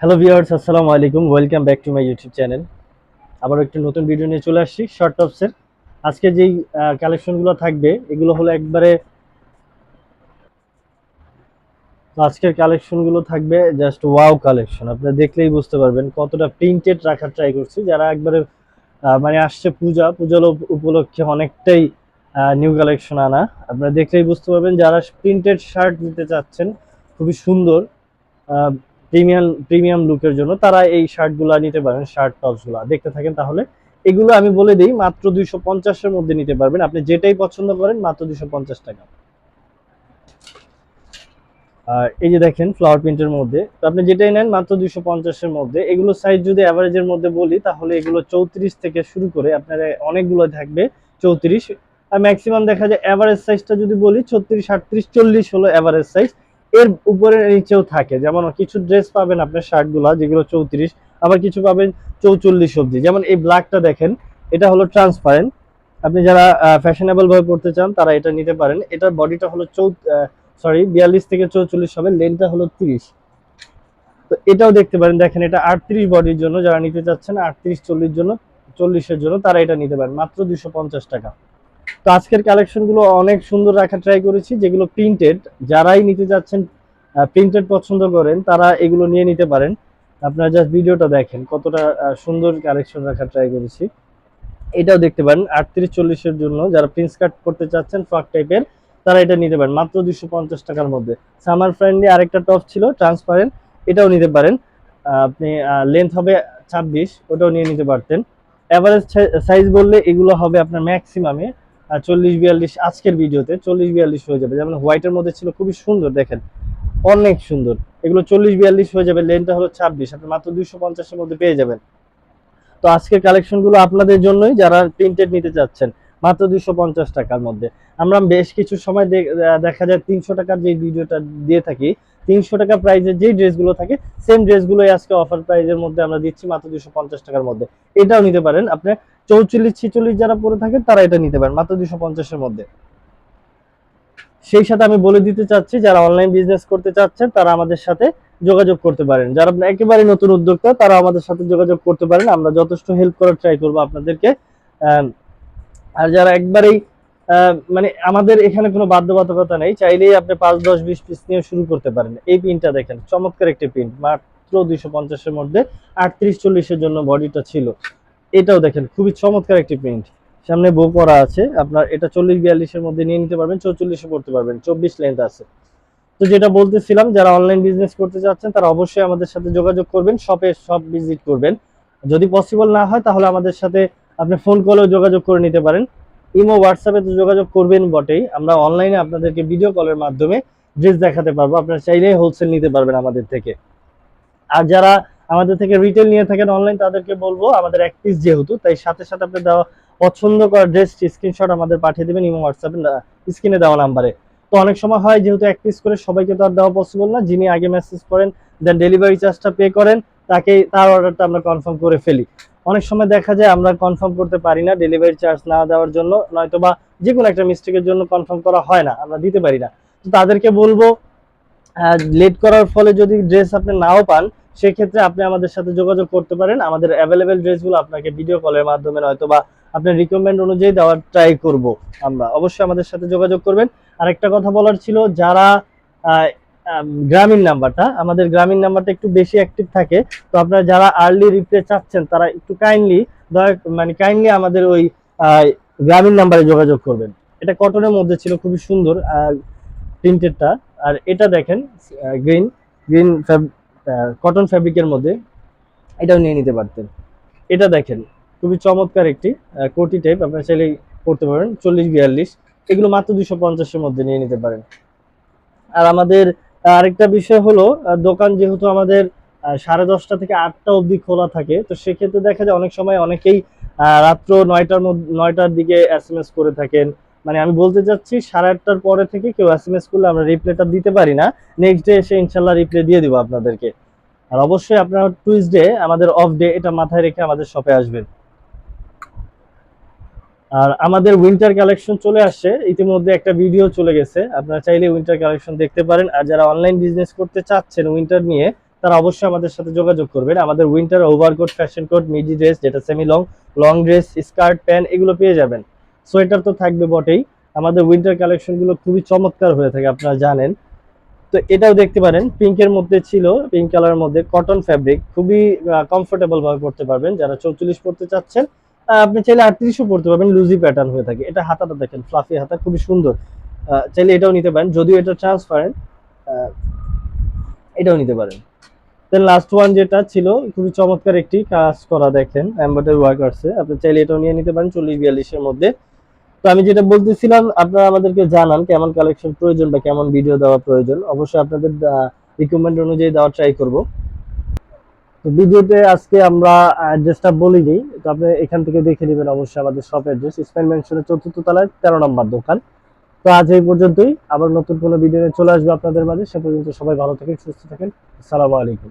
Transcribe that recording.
Hello viewers আসসালামু আলাইকুম welcome back to my YouTube channel আবার একটি নতুন ভিডিও নিয়ে চলে আসছি শর্ট টপসের আজকে যেই কালেকশনগুলো থাকবে, এগুলো হলো একবারে আজকের কালেকশনগুলো থাকবে জাস্ট ওয়াও কালেকশন আপনারা দেখলেই বুঝতে পারবেন কতটা প্রিন্টেড রাখার ট্রাই করছি। যারা একবারে মানে আসছে পূজা পূজার উপলক্ষে অনেকটাই নিউ কালেকশন আনা। আপনারা দেখলেই বুঝতে পারবেন যারা প্রিন্টেড শার্ট নিতে চাচ্ছেন, খুবই সুন্দর। প্রিমিয়াম প্রিমিয়াম লুকের জন্য তারা এই শার্টগুলো নিতে পারেন, শার্ট টপসগুলো। দেখতে থাকেন তাহলে। এগুলো আমি বলে দিই, মাত্র দুইশো পঞ্চাশের মধ্যে নিতে পারবেন। আপনি যেটাই পছন্দ করেন, মাত্র দুইশো পঞ্চাশ টাকা। আর এই যে দেখেন ফ্লাওয়ার প্রিন্টের মধ্যে। তো আপনি যেটাই নেন, মাত্র দুইশো পঞ্চাশের মধ্যে। এগুলো সাইজ যদি অ্যাভারেজের মধ্যে বলি, তাহলে এগুলো চৌত্রিশ থেকে শুরু করে আপনার অনেকগুলো থাকবে, চৌত্রিশ। আর ম্যাক্সিমাম দেখা যায় অ্যাভারেজ সাইজটা যদি বলি, ছত্রিশ, আটত্রিশ, চল্লিশ হলো অ্যাভারেজ সাইজ এর উপরে নিচেও থাকে। যেমন কিছু ড্রেস পাবেন আপনার শার্টগুলো, যেগুলো চৌত্রিশ, আবার কিছু পাবেন চৌচল্লিশ অবধি। যেমন এই ব্ল্যাকটা দেখেন, এটা হলো ট্রান্সপারেন্ট আপনি যারা ফ্যাশনেবল ভাবে পড়তে চান, তারা এটা নিতে পারেন। এটার বডিটা হলো চৌ সরি বিয়াল্লিশ থেকে চৌচল্লিশ হবে লেনটা হলো তিরিশ। তো এটাও দেখতে পারেন, দেখেন এটা আটত্রিশ বডির জন্য, যারা নিতে চাচ্ছেন, আটত্রিশ, চল্লিশ জন্য, চল্লিশের জন্য, তারা এটা নিতে পারেন। মাত্র দুশো টাকা। তো আজকের কালেকশনগুলো অনেক সুন্দর রাখার ট্রাই করেছি, যেগুলো প্রিন্টেড যারাই নিতে যাচ্ছেন প্রিন্টেড পছন্দ করেন, তারা এগুলো নিয়ে নিতে পারেন। আপনারা জাস্ট ভিডিওটা দেখেন, কতটা সুন্দর কালেকশন রাখার ট্রাই করেছি। এটাও দেখতে পারেন, আটত্রিশ চল্লিশের জন্য। যারা প্রিন্স কাট করতে চাচ্ছেন ফ্রক টাইপের তারা এটা নিতে পারেন, মাত্র দুশো পঞ্চাশ টাকার মধ্যে। সামার ফ্রেন্ডলি আরেকটা টপ ছিল ট্রান্সপারেন্ট এটাও নিতে পারেন। আপনি লেন্থ হবে ছাব্বিশ, ওটাও নিয়ে নিতে পারতেন। অ্যাভারেজ সাইজ বললে এগুলো হবে আপনার ম্যাক্সিমামে চল্লিশ বিয়াল্লিশ, আজকের ভিডিওতে চল্লিশ বিয়াল্লিশ হয়ে যাবে। যেমন হোয়াইটের মধ্যে ছিল খুবই সুন্দর, দেখেন, অনেক সুন্দর। এগুলো চল্লিশ বিয়াল্লিশ হয়ে যাবে লেনটা হলো ছাব্বিশ, আপনি মাত্র দুইশো পঞ্চাশের মধ্যে পেয়ে যাবেন। তো আজকের কালেকশনগুলো আপনাদের জন্যই যারা প্রিন্টেড নিতে চাচ্ছেন, মাত্র দুইশো পঞ্চাশ টাকার মধ্যে। আমরা বেশ কিছু সময় দেখা যায় তিনশো টাকার যে ভিডিওটা দিয়ে থাকি, তিনশো টাকা প্রাইজের যেই ড্রেসগুলো থাকে সেম ড্রেসগুলোই আজকে অফার প্রাইজের মধ্যে আমরা দিচ্ছি মাত্র দুশো পঞ্চাশ টাকার মধ্যে। এটাও নিতে পারেন, আপনি চৌচল্লিশ, ছিচল্লিশ যারা পরে থাকেন তারা এটা নিতে পারেন, মাত্র দুশো পঞ্চাশের মধ্যে। সেই সাথে আমি বলে দিতে চাচ্ছি, যারা অনলাইন বিজনেস করতে চাচ্ছেন, তারা আমাদের সাথে যোগাযোগ করতে পারেন। যারা একেবারে নতুন উদ্যোক্তা, তারা আমাদের সাথে যোগাযোগ করতে পারেন। আমরা যথেষ্ট হেল্প করার ট্রাই করব আপনাদেরকে। আর যারা একবারেই মানে আমাদের এখানে কোনো বাধ্যবাধকতা নেই, চাইলেই আপনি পাঁচ, দশ, বিশ পিস নিয়ে শুরু করতে পারেন। এই পিনটা দেখেন, চমৎকার একটি প্রিন্ট মাত্র দুইশো পঞ্চাশের মধ্যে, আটত্রিশ, চল্লিশের জন্য বডিটা ছিল। এটাও দেখেন, খুবই চমৎকার একটি প্রিন্ট সামনে বো করা আছে, আপনার এটা চল্লিশ বিয়াল্লিশের মধ্যে নিয়ে নিতে পারবেন, চৌচল্লিশে পড়তে পারবেন, চব্বিশ লেন্থ আছে। তো যেটা বলতেছিলাম, যারা অনলাইন বিজনেস করতে চাচ্ছেন, তারা অবশ্যই আমাদের সাথে যোগাযোগ করবেন শপে সব ভিজিট করবেন। যদি পসিবল না হয়, তাহলে আমাদের সাথে আপনি ফোন কলেও যোগাযোগ করে নিতে পারেন। ইমো হোয়াটসঅ্যাপে তো যোগাযোগ করবেন বটেই, আমরা অনলাইনে আপনাদেরকে ভিডিও কলের মাধ্যমে ড্রেস দেখাতে পারব, আপনারা চাইলেই হোলসেল নিতে পারবেন আমাদের থেকে। আর যারা আমাদের থেকে রিটেল নিয়ে থাকেন অনলাইন তাদেরকে বলব, আমাদের এক পিস যেহেতু, তাই সাথে সাথে আপনি দেওয়া পছন্দ করা ড্রেস স্ক্রিনশট আমাদের পাঠিয়ে দেবেন ইমো হোয়াটসঅ্যাপে স্ক্রিনে দেওয়া নাম্বারে তো অনেক সময় হয় যেহেতু এক পিস করে সবাইকে তো আর দেওয়া পসিবল না, যিনি আগে মেসেজ করেন দেন ডেলিভারি চার্জটা পে করেন, তাকে তার অর্ডারটা আমরা কনফার্ম করে ফেলি। অনেক সময় দেখা যায় আমরা কনফার্ম করতে পারি না ডেলিভারি চার্জ না দেওয়ার জন্য নয়তো বা যে কোনো একটা মিস্টেকের জন্য কনফার্ম করা হয় না, আমরা দিতে পারি না। তো তাদেরকে বলব লেট করার ফলে যদি ড্রেস আপনি নাও পান সেক্ষেত্রে আপনি আমাদের সাথে যোগাযোগ করতে পারেন। আমাদের অ্যাভেলেবেল ড্রেসগুলো আপনাকে ভিডিও কলের মাধ্যমে হয়তো বা আপনার রিকমেন্ড অনুযায়ী দেওয়ার ট্রাই করব আমরা। অবশ্যই আমাদের সাথে যোগাযোগ করবেন। আরেকটা কথা বলার ছিল, যারা গ্রামীণ নাম্বারটা আমাদের গ্রামীণ নাম্বারটা একটু বেশি অ্যাক্টিভ থাকে, তো আপনারা যারা আর্লি রিপ্লে চাচ্ছেন, তারা একটু কাইন্ডলি দয়া মানে কাইন্ডলি আমাদের ওই গ্রামীণ নাম্বারে যোগাযোগ করবেন। এটা কটনের মধ্যে ছিল, খুবই সুন্দর প্রিন্টেডটা আর এটা দেখেন গ্রিন গ্রিন কটন ফ্যাব্রিকের মধ্যে এটাও নিয়ে নিতে পারতেন। এটা দেখেন, খুবই চমৎকার একটি কোটি টাইপ আপনার চাইলেই করতে পারেন, চল্লিশ বিয়াল্লিশ, এগুলো মাত্র দুশো পঞ্চাশের মধ্যে নিয়ে নিতে পারেন। আর আমাদের আরেকটা বিষয় হলো দোকান যেহেতু আমাদের সাড়ে দশটা থেকে আটটা অবধি খোলা থাকে, তো সেক্ষেত্রে দেখা যায় অনেক সময় অনেকেই রাত্র নয়টার মধ্যে, নয়টার দিকে এস করে থাকেন মানে আমি বলতে চাচ্ছি, সাড়ে আটটার পরে থেকে কেউ এস এম এস করলে আমরা রিপ্লেটা দিতে পারি না। নেক্সট ডে এসে ইনশাল্লাহ রিপ্লে দিয়ে দিব আপনাদেরকে। আর অবশ্যই আপনারা টুইসডে আমাদের অফ ডে এটা মাথায় রেখে আমাদের শপে আসবেন। আর আমাদের উইন্টার কালেকশন চলে আসছে। ইতিমধ্যে একটা ভিডিও চলে গেছে। আপনারা চাইলে উইন্টার কালেকশন দেখতে পারেন। আর যারা অনলাইন বিজনেস করতে চাচ্ছেন উইন্টার নিয়ে, তারা অবশ্যই আমাদের সাথে যোগাযোগ করবেন। আমাদের winter overcoat fashion coat midi dress যেটা semi long long dress skirt pant এগুলো পেয়ে যাবেন। সোয়েটার তো থাকবে বটেই। আমাদের উইন্টার কালেকশনগুলো খুবই চমৎকার হয়ে থাকে, আপনারা জানেন। তো এটাও দেখতে পারেন পিঙ্কের মধ্যে ছিল পিঙ্ক কালারের মধ্যে কটন ফ্যাব্রিক খুবই কমফোর্টেবল ভাবে পড়তে পারবেন, যারা চৌচল্লিশ পড়তে চাচ্ছেন আপনি চাইলে আটত্রিশও পড়তে পারবেন লুজি প্যাটার্ন হয়ে থাকে। এটা হাতাটা দেখেন ফ্লাফি হাতা, খুবই সুন্দর। চাইলে এটাও নিতে পারেন, যদিও এটা ট্রান্সপারেন্ট এটাও নিতে পারেন। দেন লাস্ট ওয়ান যেটা ছিল, খুবই চমৎকার একটি কাজ করা দেখেন এমব্রয়ডারি ওয়ার্ক আছে। আপনি চাইলে এটাও নিয়ে নিতে পারেন, চল্লিশ বিয়াল্লিশের মধ্যে। তো আমি যেটা বলতেছিলাম, আপনারা আমাদেরকে জানান কেমন কালেকশন প্রয়োজন বা কেমন ভিডিও দেওয়া প্রয়োজন। অবশ্যই আপনাদের রিকমেন্ড অনুযায়ী দেওয়ার ট্রাই করব। তো ভিডিওতে আজকে আমরা অ্যাড্রেসটা বলিনি তো আপনি এখান থেকে দেখে নেবেন অবশ্যই আমাদের শপ অ্যাড্রেস ইসমাইল মেনশনের চতুর্থ তলায় তেরো নম্বর দোকান। তো আজ এই পর্যন্তই। আবার নতুন কোনো ভিডিও চলে আসবে আপনাদের মাঝে। সে পর্যন্ত সবাই ভালো থাকেন, সুস্থ থাকেন। আসসালামু আলাইকুম।